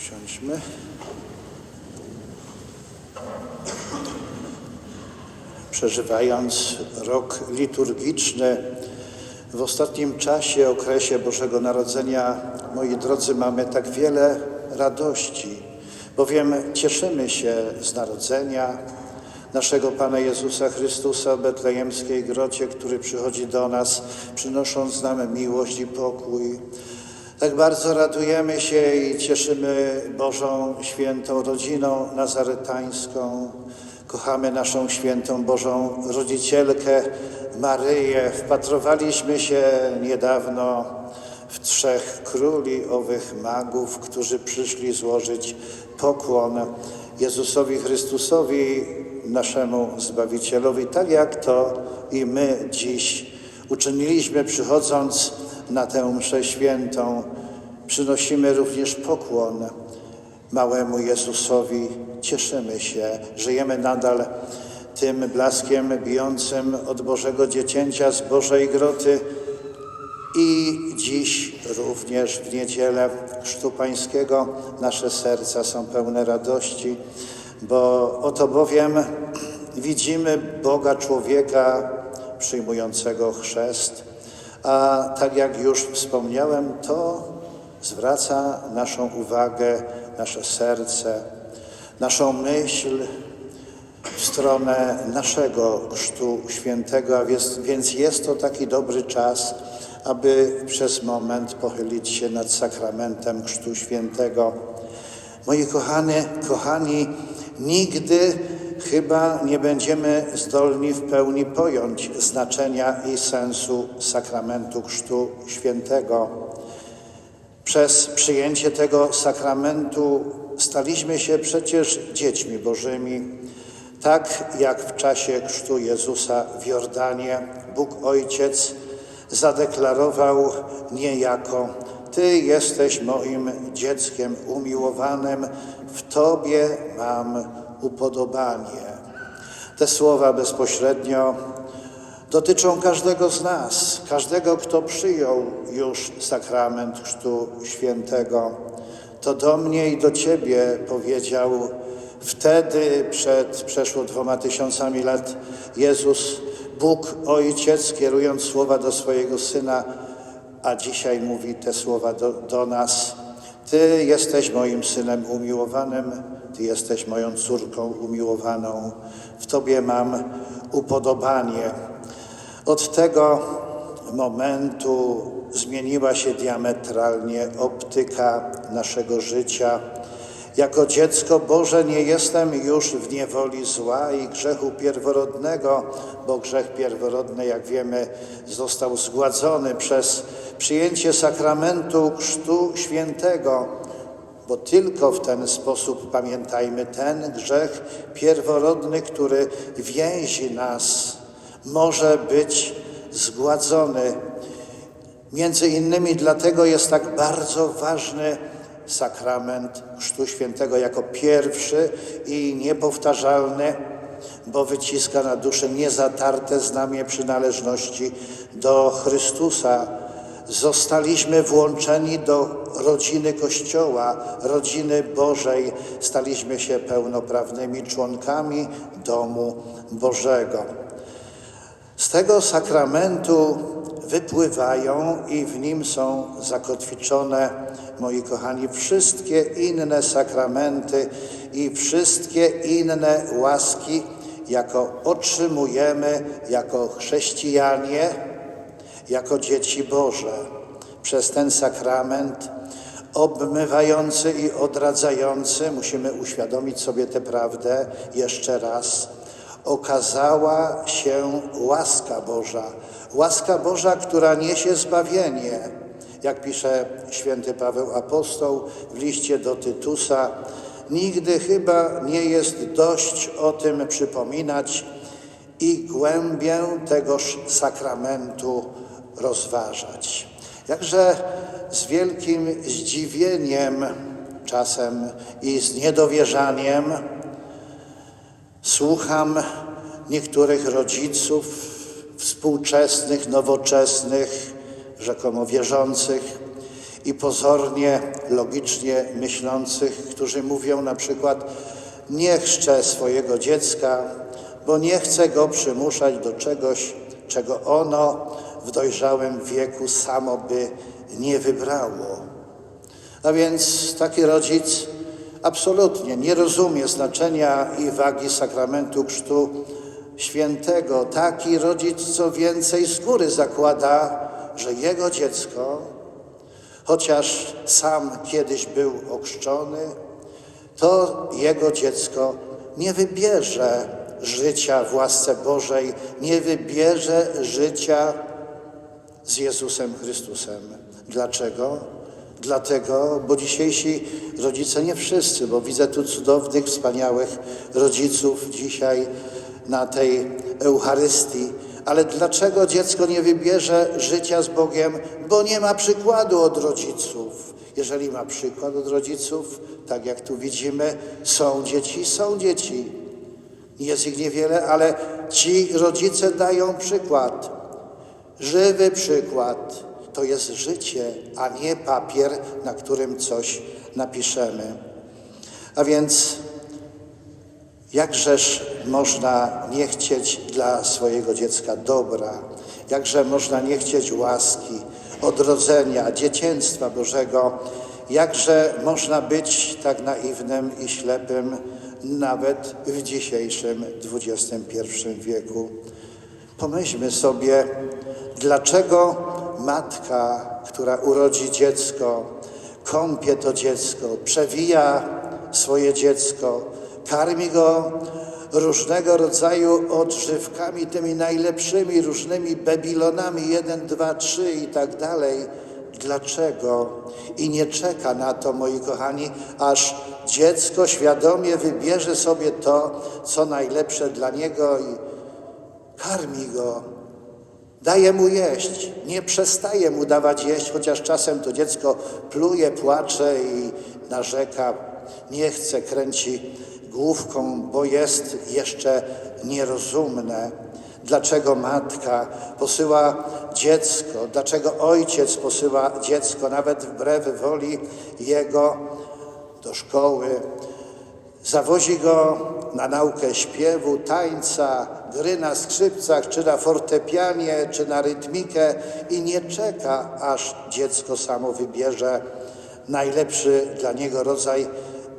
Usiądźmy. Przeżywając rok liturgiczny, w ostatnim czasie, okresie Bożego Narodzenia, moi drodzy, mamy tak wiele radości, bowiem cieszymy się z narodzenia naszego Pana Jezusa Chrystusa w betlejemskiej grocie, który przychodzi do nas, przynosząc nam miłość i pokój. Tak bardzo radujemy się i cieszymy Bożą świętą rodziną nazaretańską. Kochamy naszą świętą Bożą rodzicielkę Maryję. Wpatrowaliśmy się niedawno w trzech króli owych magów, którzy przyszli złożyć pokłon Jezusowi Chrystusowi, naszemu Zbawicielowi, tak jak to i my dziś uczyniliśmy, przychodząc na tę mszę świętą. Przynosimy również pokłon małemu Jezusowi. Cieszymy się, żyjemy nadal tym blaskiem bijącym od Bożego Dziecięcia z Bożej Groty i dziś również w niedzielę Chrztu Pańskiego nasze serca są pełne radości, bo oto bowiem widzimy Boga człowieka przyjmującego chrzest, a tak jak już wspomniałem, to zwraca naszą uwagę, nasze serce, naszą myśl w stronę naszego Chrztu Świętego, a więc, więc jest to taki dobry czas, aby przez moment pochylić się nad sakramentem Chrztu Świętego. Moi kochani, kochani, nigdy chyba nie będziemy zdolni w pełni pojąć znaczenia i sensu sakramentu Chrztu Świętego. Przez przyjęcie tego sakramentu staliśmy się przecież dziećmi Bożymi, tak jak w czasie chrztu Jezusa w Jordanie Bóg Ojciec zadeklarował niejako: Ty jesteś moim dzieckiem umiłowanym, w Tobie mam upodobanie. Te słowa bezpośrednio dotyczą każdego z nas, każdego, kto przyjął już sakrament Chrztu Świętego. To do mnie i do Ciebie powiedział wtedy, przed przeszło dwoma tysiącami lat, Jezus, Bóg Ojciec, kierując słowa do swojego Syna, a dzisiaj mówi te słowa do, do nas. Ty jesteś moim Synem umiłowanym, Ty jesteś moją córką umiłowaną, w Tobie mam upodobanie. Od tego momentu zmieniła się diametralnie optyka naszego życia. Jako dziecko Boże nie jestem już w niewoli zła i grzechu pierworodnego, bo grzech pierworodny, jak wiemy, został zgładzony przez przyjęcie sakramentu Chrztu Świętego, bo tylko w ten sposób pamiętajmy ten grzech pierworodny, który więzi nas, może być zgładzony. Między innymi dlatego jest tak bardzo ważny sakrament Chrztu Świętego jako pierwszy i niepowtarzalny, bo wyciska na duszę niezatarte znamie przynależności do Chrystusa. Zostaliśmy włączeni do rodziny Kościoła, rodziny Bożej, staliśmy się pełnoprawnymi członkami domu Bożego. Z tego sakramentu wypływają i w nim są zakotwiczone, moi kochani, wszystkie inne sakramenty i wszystkie inne łaski, jako otrzymujemy jako chrześcijanie, jako dzieci Boże. Przez ten sakrament obmywający i odradzający, musimy uświadomić sobie tę prawdę jeszcze raz, okazała się łaska Boża. Łaska Boża, która niesie zbawienie. Jak pisze święty Paweł Apostoł w liście do Tytusa, nigdy chyba nie jest dość o tym przypominać i głębię tegoż sakramentu rozważać. Jakże z wielkim zdziwieniem czasem i z niedowierzaniem Słucham niektórych rodziców współczesnych, nowoczesnych, rzekomo wierzących i pozornie logicznie myślących, którzy mówią na przykład nie chrzczę swojego dziecka, bo nie chcę go przymuszać do czegoś, czego ono w dojrzałym wieku samo by nie wybrało. A więc taki rodzic absolutnie nie rozumie znaczenia i wagi sakramentu chrztu świętego. Taki rodzic, co więcej, z góry zakłada, że jego dziecko, chociaż sam kiedyś był ochrzczony, to jego dziecko nie wybierze życia w łasce Bożej, nie wybierze życia z Jezusem Chrystusem. Dlaczego? Dlatego, bo dzisiejsi rodzice, nie wszyscy, bo widzę tu cudownych, wspaniałych rodziców dzisiaj na tej Eucharystii, ale dlaczego dziecko nie wybierze życia z Bogiem? Bo nie ma przykładu od rodziców. Jeżeli ma przykład od rodziców, tak jak tu widzimy, są dzieci, są dzieci. Jest ich niewiele, ale ci rodzice dają przykład. Żywy przykład to jest życie, a nie papier, na którym coś napiszemy. A więc jakżeż można nie chcieć dla swojego dziecka dobra, jakże można nie chcieć łaski, odrodzenia, dzieciństwa Bożego, jakże można być tak naiwnym i ślepym nawet w dzisiejszym XXI wieku. Pomyślmy sobie, dlaczego matka, która urodzi dziecko, kąpie to dziecko, przewija swoje dziecko, karmi go różnego rodzaju odżywkami, tymi najlepszymi, różnymi bebilonami, jeden, dwa, trzy i tak dalej. Dlaczego? I nie czeka na to, moi kochani, aż dziecko świadomie wybierze sobie to, co najlepsze dla niego i karmi go, daje mu jeść, nie przestaje mu dawać jeść, chociaż czasem to dziecko pluje, płacze i narzeka, nie chce, kręci główką, bo jest jeszcze nierozumne. Dlaczego matka posyła dziecko, dlaczego ojciec posyła dziecko, nawet wbrew woli jego, do szkoły, Zawozi go na naukę śpiewu, tańca, gry na skrzypcach, czy na fortepianie, czy na rytmikę i nie czeka, aż dziecko samo wybierze najlepszy dla niego rodzaj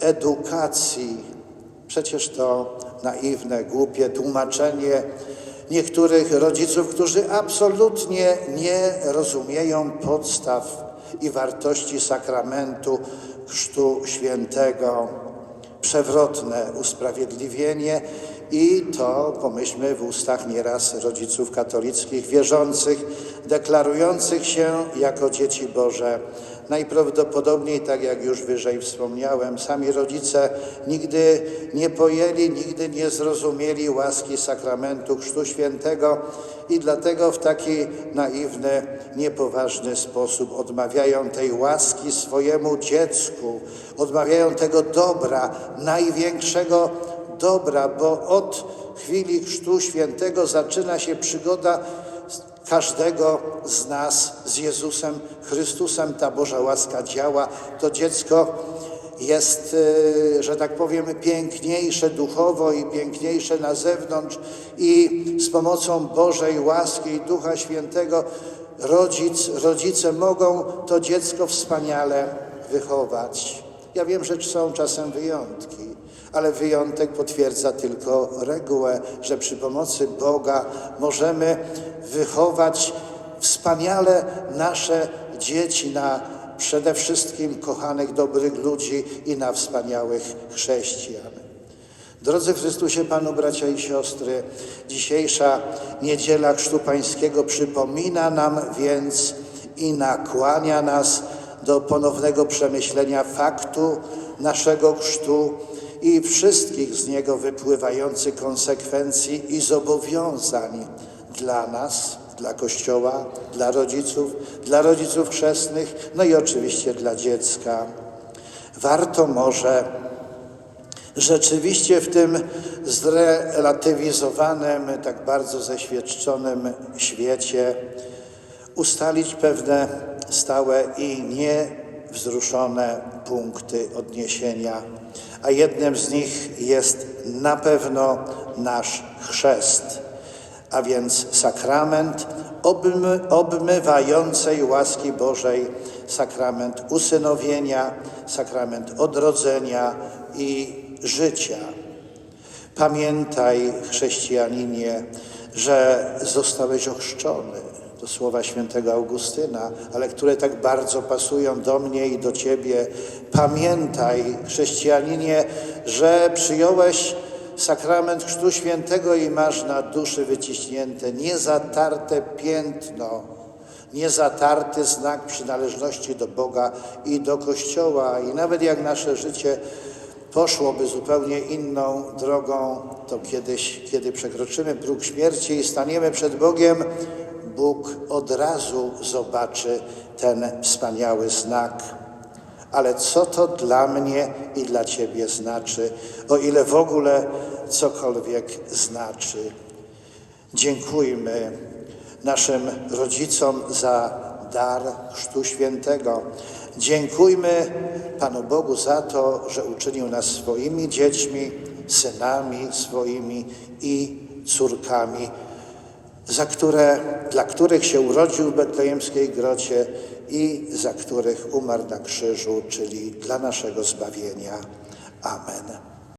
edukacji. Przecież to naiwne, głupie tłumaczenie niektórych rodziców, którzy absolutnie nie rozumieją podstaw i wartości sakramentu Chrztu Świętego przewrotne usprawiedliwienie i to, pomyślmy, w ustach nieraz rodziców katolickich, wierzących, deklarujących się jako dzieci Boże. Najprawdopodobniej, tak jak już wyżej wspomniałem, sami rodzice nigdy nie pojęli, nigdy nie zrozumieli łaski sakramentu Chrztu Świętego i dlatego w taki naiwny, niepoważny sposób odmawiają tej łaski swojemu dziecku, odmawiają tego dobra, największego dobra, bo od chwili Chrztu Świętego zaczyna się przygoda każdego z nas z Jezusem Chrystusem. Ta Boża łaska działa. To dziecko jest, e, że tak powiem, piękniejsze duchowo i piękniejsze na zewnątrz i z pomocą Bożej łaski i Ducha Świętego rodzic, rodzice mogą to dziecko wspaniale wychować. Ja wiem, że są czasem wyjątki, ale wyjątek potwierdza tylko regułę, że przy pomocy Boga możemy wychować wspaniale nasze dzieci na przede wszystkim kochanych, dobrych ludzi i na wspaniałych chrześcijan. Drodzy w Chrystusie Panu, bracia i siostry, dzisiejsza niedziela Chrztu Pańskiego przypomina nam więc i nakłania nas do ponownego przemyślenia faktu naszego chrztu i wszystkich z niego wypływających konsekwencji i zobowiązań dla nas, dla Kościoła, dla rodziców, dla rodziców chrzestnych, no i oczywiście dla dziecka. Warto może rzeczywiście w tym zrelatywizowanym, tak bardzo zeświadczonym świecie ustalić pewne stałe i niewzruszone punkty odniesienia, a jednym z nich jest na pewno nasz chrzest, a więc sakrament obmy, obmywającej łaski Bożej, sakrament usynowienia, sakrament odrodzenia i życia. Pamiętaj, chrześcijaninie, że zostałeś ochrzczony. To słowa świętego Augustyna, ale które tak bardzo pasują do mnie i do ciebie. Pamiętaj, chrześcijaninie, że przyjąłeś sakrament Chrztu Świętego i masz na duszy wyciśnięte niezatarte piętno, niezatarty znak przynależności do Boga i do Kościoła. I nawet jak nasze życie poszłoby zupełnie inną drogą, to kiedyś, kiedy przekroczymy próg śmierci i staniemy przed Bogiem, Bóg od razu zobaczy ten wspaniały znak. Ale co to dla mnie i dla Ciebie znaczy, o ile w ogóle cokolwiek znaczy? Dziękujmy naszym rodzicom za dar Chrztu Świętego. Dziękujmy Panu Bogu za to, że uczynił nas swoimi dziećmi, synami swoimi i córkami, za które, dla których się urodził w betlejemskiej grocie i za których umarł na krzyżu, czyli dla naszego zbawienia. Amen.